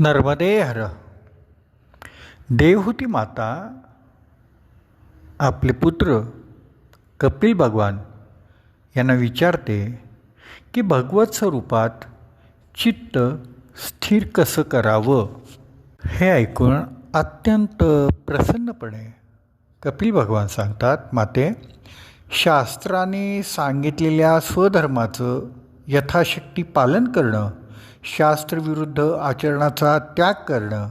नर्मदे हर। देवहूती माता आपले पुत्र कपिल भगवान यांना विचारते की भगवत स्वरूपात चित्त स्थिर कसं करावं? हे ऐकून अत्यंत प्रसन्नपणे कपिल भगवान सांगतात माते शास्त्राने सांगितलेल्या स्वधर्माचं यथाशक्ती पालन करणं शास्त्रविरुद्ध आचरणाचा त्याग करणं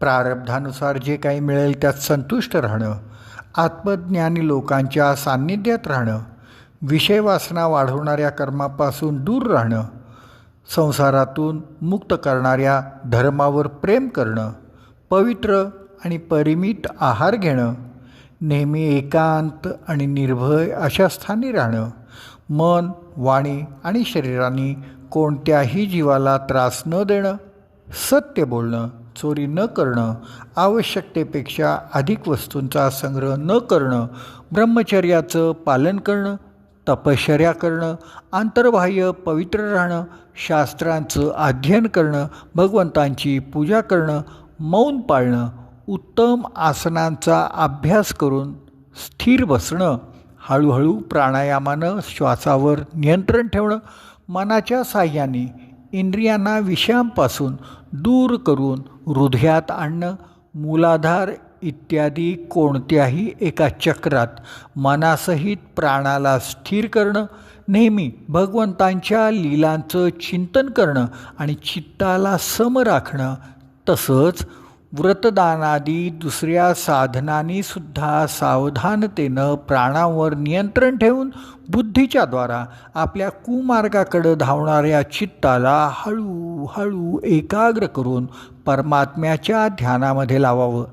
प्रारब्धानुसार जे काही मिळेल त्यात संतुष्ट राहणं आत्मज्ञानी लोकांच्या सान्निध्यात राहणं विषयवासना वाढवणाऱ्या कर्मापासून दूर राहणं संसारातून मुक्त करणाऱ्या धर्मावर प्रेम करणं पवित्र आणि परिमित आहार घेणं नेहमी एकांत आणि निर्भय अशा स्थानी राहणं मन वाणी आणि शरीराने कोणत्याही जीवाला त्रास न देणं सत्य बोलणं चोरी न करणं आवश्यकतेपेक्षा अधिक वस्तूंचा संग्रह न करणं ब्रह्मचर्याचं पालन करणं तपश्चर्या करणं आंतरबाह्य पवित्र राहणं शास्त्रांचं अध्ययन करणं भगवंतांची पूजा करणं मौन पाळणं उत्तम आसनांचा अभ्यास करून स्थिर बसणं हळूहळू प्राणायामानं श्वासावर नियंत्रण ठेवणं मनाच्या साह्याने इंद्रियांना विषयांपासून दूर करून हृदयात आणणं मूलाधार इत्यादी कोणत्याही एका चक्रात मनासहित प्राणाला स्थिर करणं नेहमी भगवंतांच्या लीलांचं चिंतन करणं आणि चित्ताला सम राखणं तसंच व्रतदानादी दुसऱ्या साधनांनीसुद्धा सावधानतेनं प्राणावर नियंत्रण ठेवून बुद्धीच्या द्वारा आपल्या कुमार्गाकडं धावणाऱ्या चित्ताला हळूहळू एकाग्र करून परमात्म्याच्या ध्यानामध्ये लावावं.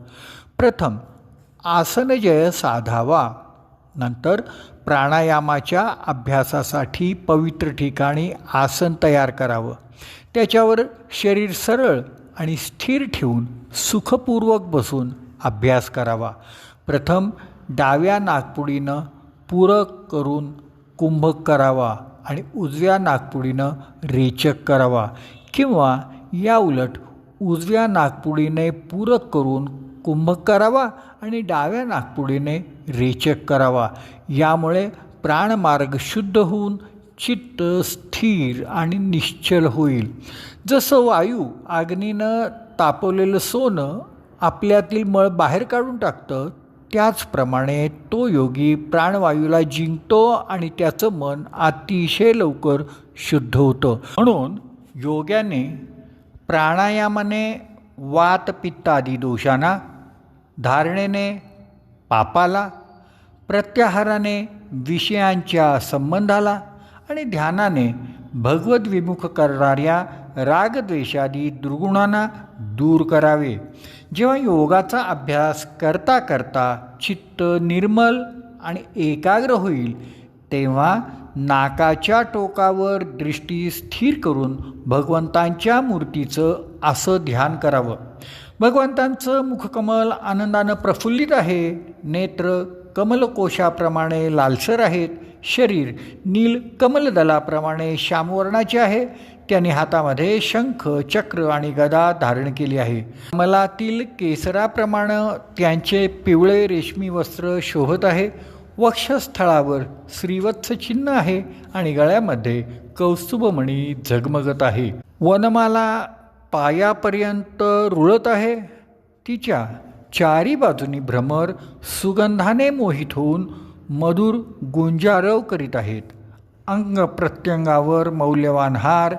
प्रथम आसनजय साधावा. नंतर प्राणायामाच्या अभ्यासासाठी पवित्र ठिकाणी आसन तयार करावं. त्याच्यावर शरीर सरळ आणि स्थिर ठेवून सुखपूर्वक बसून अभ्यास करावा. प्रथम डाव्या नागपुडीनं पूरक करून कुंभक करावा आणि उजव्या नागपुडीनं रेचक करावा किंवा या उलट उजव्या नागपुडीने पूरक करून कुंभक करावा आणि डाव्या नागपुडीने रेचक करावा. यामुळे प्राणमार्ग शुद्ध होऊन चित्त स्थिर आणि निश्चल होईल. जसं वायू अग्नीनं तापवलेलं सोनं आपल्यातील मळ बाहेर काढून टाकतं त्याचप्रमाणे तो योगी प्राणवायूला जिंकतो आणि त्याचं मन अतिशय लवकर शुद्ध होतं. म्हणून योग्याने प्राणायामाने वात पित्त आदी दोषांना धारणेने पापाला प्रत्याहाराने विषयांच्या संबंधाला आणि ध्यानाने भगवत विमुख करणाऱ्या रागद्वेषादी दुर्गुणांना दूर करावे. जेव्हा योगाचा अभ्यास करता करता चित्त निर्मल आणि एकाग्र होईल तेव्हा नाकाच्या टोकावर दृष्टी स्थिर करून भगवंतांच्या मूर्तीचं असं ध्यान करावं. भगवंतांचं मुखकमल आनंदानं प्रफुल्लित आहे नेत्र कमलकोशाप्रमाणे लालसर आहेत शरीर नील कमलदलाप्रमाणे श्यामवर्णाचे आहे. त्याने हातामध्ये शंख चक्र आणि गदा धारण केली आहे. कमलातील केसराप्रमाणे त्यांचे पिवळे रेशमी वस्त्र शोभत आहे. वक्षस्थळावर श्रीवत्स चिन्ह आहे आणि गळ्यामध्ये कौस्तुभमणी झगमगत आहे. वनमाला पायापर्यंत रुळत आहे. तिच्या चारी बाजूनी भ्रमर सुगंधाने मोहित होऊन मधुर गुंजारव करीत आहेत. अंग प्रत्यंगावर मौल्यवान हार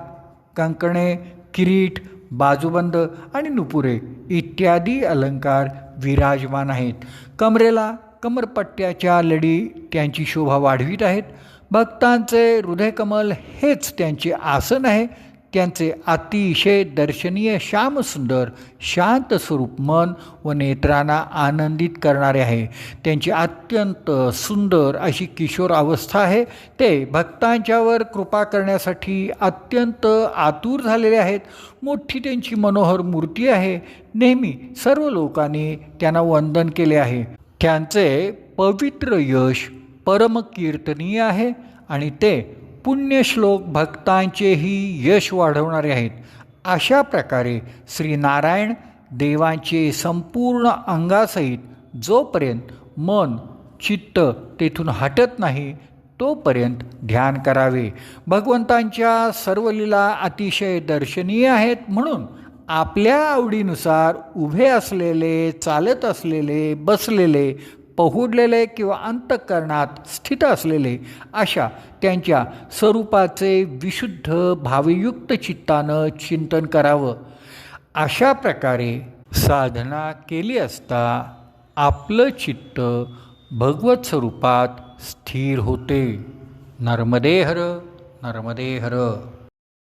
कंकणे किरीट बाजूबंद आणि नुपुरे इत्यादी अलंकार विराजमान आहेत. कमरेला कमरपट्ट्याच्या लडी त्यांची शोभा वाढवीत आहेत. भक्तांचे हृदयकमल हेच त्यांचे आसन आहे. त्यांचे अतिशय दर्शनीय श्यामसुंदर शांत स्वरूप मन व नेत्रांना आनंदित करणारे आहे. त्यांची अत्यंत सुंदर अशी किशोर अवस्था आहे. ते भक्तांच्यावर कृपा करण्यासाठी अत्यंत आतुर झालेले आहेत. मोठी त्यांची मनोहर मूर्ती आहे. नेहमी सर्व लोकांनी त्यांना वंदन केले आहे. त्यांचे पवित्र यश परमकीर्तनीय आहे आणि ते पुण्यश्लोक भक्तांचेही यश वाढवणारे आहेत. अशा प्रकारे श्रीनारायण देवांचे संपूर्ण अंगासहित जोपर्यंत मन चित्त तेथून हटत नाही तोपर्यंत ध्यान करावे. भगवंतांच्या सर्व लीला अतिशय दर्शनीय आहेत म्हणून आपल्या आवडीनुसार उभे असलेले चालत असलेले बसलेले पहुडलेले किंवा अंतःकरणात स्थित असलेले अशा त्यांच्या स्वरूपाचे विशुद्ध भावयुक्त चित्तानं चिंतन करावं. अशा प्रकारे साधना केली असता आपलं चित्त भगवत स्वरूपात स्थिर होते. नर्मदे हर नर्मदे हर.